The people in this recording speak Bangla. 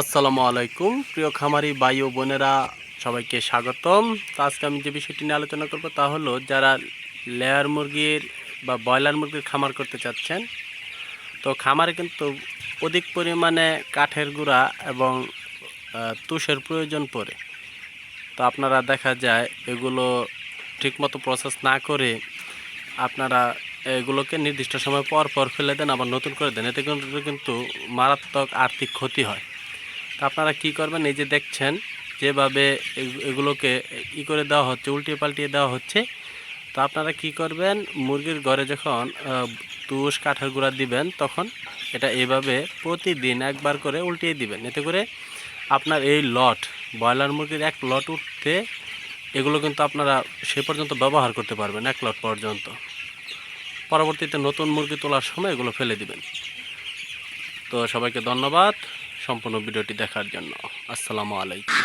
আসসালামু আলাইকুম, প্রিয় খামারি বাই ও বোনেরা, সবাইকে স্বাগতম। তো আজকে আমি যে বিষয়টি নিয়ে আলোচনা করব তা হলো, যারা লেয়ার মুরগির বা ব্রয়লার মুরগির খামার করতে চাচ্ছেন, তো খামারে কিন্তু অধিক পরিমাণে কাঠের গুঁড়া এবং তুষের প্রয়োজন পড়ে। তো আপনারা দেখা যায়, এগুলো ঠিকমতো প্রসেস না করে আপনারা এগুলোকে নির্দিষ্ট সময় পর পর ফেলে দেন, আবার নতুন করে দেন, এতে কিন্তু কিন্তু মারাত্মক আর্থিক ক্ষতি হয়। তা আপনারা কি করবেন? এই যে দেখছেন, যেভাবে এগুলোকে ই করে দেওয়া হচ্ছে, উল্টিয়ে পাল্টিয়ে দেওয়া হচ্ছে, তো আপনারা কি করবেন? মুরগির ঘরে যখন তুষ কাঠের গুঁড়া দিবেন, তখন এটা এভাবে প্রতিদিন একবার করে উল্টিয়ে দিবেন। এতে করে আপনার এই লট, ব্রয়লার মুরগির এক লট উঠতে এগুলো কিন্তু আপনারা সে পর্যন্ত ব্যবহার করতে পারবেন, এক লট পর্যন্ত। পরবর্তীতে নতুন মুরগি তোলার সময় এগুলো ফেলে দিবেন। তো সবাইকে ধন্যবাদ সম্পূর্ণ ভিডিওটি দেখার জন্য। আসসালামু আলাইকুম।